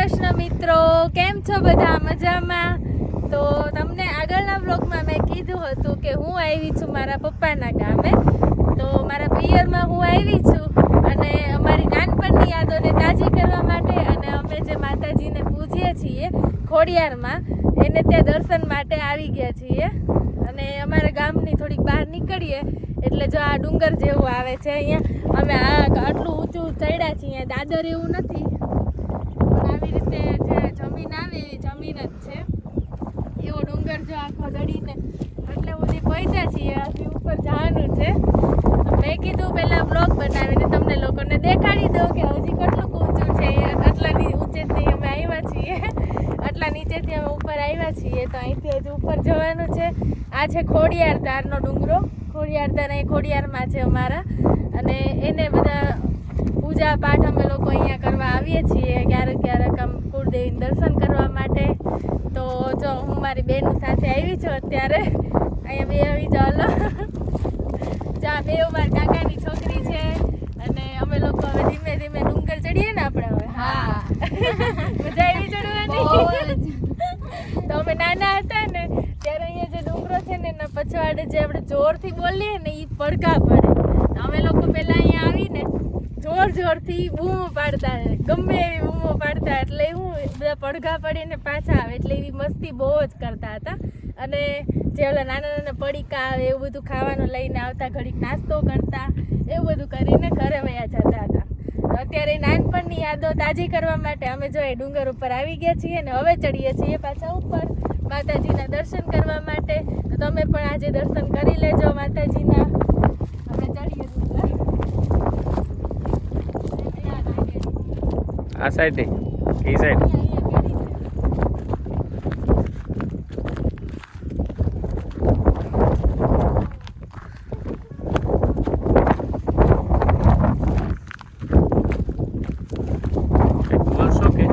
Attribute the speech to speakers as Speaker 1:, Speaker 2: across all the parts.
Speaker 1: કૃષ્ણ મિત્રો, કેમ છો બધા? મજામાં? તો તમને આગળના બ્લોગમાં મેં કીધું હતું કે હું આવી છું મારા પપ્પાના ગામે. તો મારા પિયરમાં હું આવી છું અને અમારી નાનપણની યાદોને તાજી કરવા માટે અને અમે જે માતાજીને પૂજીએ છીએ ખોડિયારમાં, એને ત્યાં દર્શન માટે આવી ગયા છીએ. અને અમારા ગામની થોડીક બહાર નીકળીએ એટલે જો આ ડુંગર જેવું આવે છે અહીંયા. અમે આ આટલું ઊંચું ચડ્યા છીએ દાદર એવું નથી. જમીન એવી જમીન જ છે. એવો ડુંગર જો આખો દડીને એટલે બધી પહોંચ્યા છીએ હજી ઉપર જવાનું છે. મેં કીધું પહેલાં બ્લોગ બનાવીને તમને લોકોને દેખાડી દઉં કે હજી કેટલું ઊંચું છે. આટલાની ઊંચેથી અમે આવ્યા છીએ. આટલા નીચેથી અમે ઉપર આવ્યા છીએ તો અહીંથી હજી ઉપર જવાનું છે. આ છે ખોડિયાર ધારનો ડુંગરો. ખોડિયાર ધાર અહીં ખોડિયારમાં છે અમારા. અને એને બધા પૂજા પાઠ અમે લોકો અહીંયા કરવા આવીએ છીએ ક્યારેક ક્યારેક આમ કુળદેવીને દર્શન કરવા માટે. તો જો હું મારી બેનું સાથે આવી છું અત્યારે. અહીંયા બે આવી ચાલો જા બે મારા કાકાની છોકરી છે. અને અમે લોકો હવે ધીમે ધીમે ડુંગર ચડીએ ને આપણે હવે. હા. મજા આવી ચડવાની? તો અમે નાના હતા ને ત્યારે અહીંયા જે ડુંગરો છે ને એના પછવાડે જે આપણે જોરથી બોલીએ ને એ પડઘા પડે. અમે લોકો પહેલાં અહીંયા આવીને જોર જોરથી બૂમો પાડતા ગમે એવી બૂમો પાડતા એટલે હું બધા પડઘા પડીને પાછા આવે એટલે એવી મસ્તી બહુ જ કરતા હતા. અને જે ઓલા નાના નાના પડીકા આવે એવું બધું ખાવાનું લઈને આવતા, ઘડીક નાસ્તો કરતા, એવું બધું કરીને ઘરે વયા જતા હતા. અત્યારે નાનપણની યાદો તાજી કરવા માટે અમે જો એ ડુંગર ઉપર આવી ગયા છીએ અને હવે ચડીએ છીએ પાછા ઉપર માતાજીના દર્શન કરવા માટે. તો તમે પણ આજે દર્શન કરી લેજો માતાજીના આપણે ચડીએ ડુંગર
Speaker 2: આ સાઈડ એ સાઈડ કંઈક બોલશો કે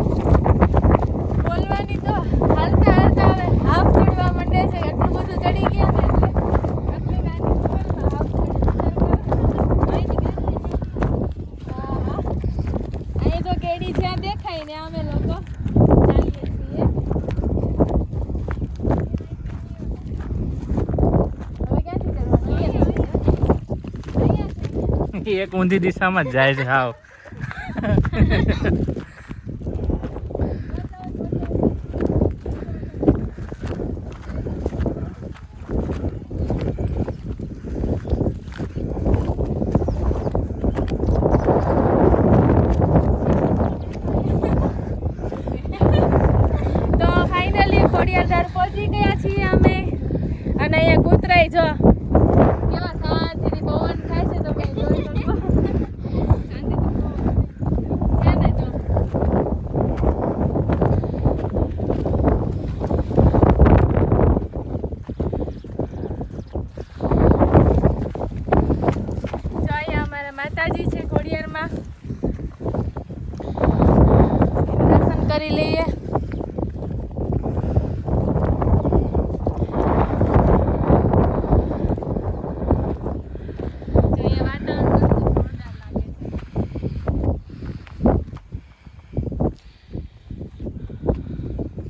Speaker 1: બોલવાની તો હાલતા હાલતા હવે હાફ ચડવા માંડે છે એટલું બધું ચડી ગયા ને એટલે આટલી નાની ઉંમરમાં હાફ ચડી હા હા અહીં તો કેડી જ્યાં દેખાય ને અમે લોકો ચાલીએ છીએ.
Speaker 2: એક ઊંધી દિશામાં જ જાય છે, હાવ
Speaker 1: તો ફાઇનલી ખોડિયારધાર પહોંચી ગયા છીએ અમે. અને અહીંયા કૂતરાય જો કેવા શાંતિથી પવન થાય છે તમે જોઈ શકો છે ને જો જો અહીંયા અમારા માતાજી છે ખોડિયારમાં દર્શન કરી લઈએ જો અહીંયા વાતાવરણ કેટલું જોરદાર લાગે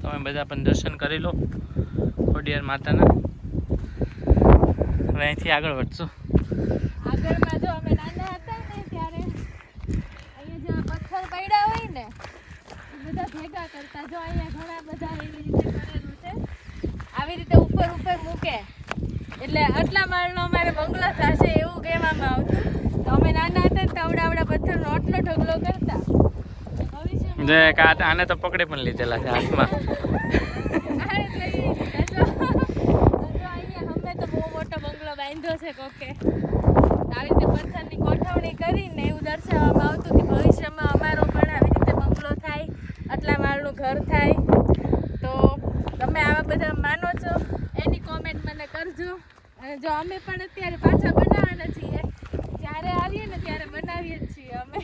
Speaker 1: છે
Speaker 2: તમે બધા પણ દર્શન કરી લો ખોડિયાર માતાના. હવે અહીંથી આગળ વધશું.
Speaker 1: આવી રીતે ઉપર ઉપર મૂકે. એટલે આટલા માળનો અમારે બંગલો થશે એવું કહેવામાં આવતું. તો અમે નાના હતા ને તો આવડા આવડા પથ્થરનો આટલો ઢગલો ભવિષ્યમાં
Speaker 2: જે આને તો પકડી પણ લીધેલા છે હાથમાં.
Speaker 1: બાંધ્યો છે આવી રીતે પથ્થરની ગોઠવણી કરીને એવું દર્શાવવામાં આવતું કે ભવિષ્યમાં અમારો પણ આવી રીતે બંગલો થાય, આટલા માળનું ઘર થાય. તો તમે આવા બધા માનો છો, એની કોમેન્ટ મને કરજો. અને જો અમે પણ અત્યારે પાછા બનાવવાના છીએ, જ્યારે આવીએ ને ત્યારે બનાવીએ જ છીએ અમે.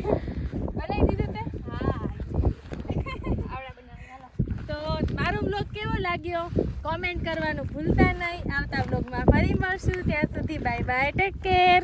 Speaker 1: બનાવી દીધું તે હા આવડા બનાવી હાલો તો મારો બ્લોગ કેવો લાગ્યો? કોમેન્ટ કરવાનું ભૂલતા નહીં. આવતા બ્લોગમાં ફરી મળશું. ત્યાં સુધી બાય બાય ટેક કેર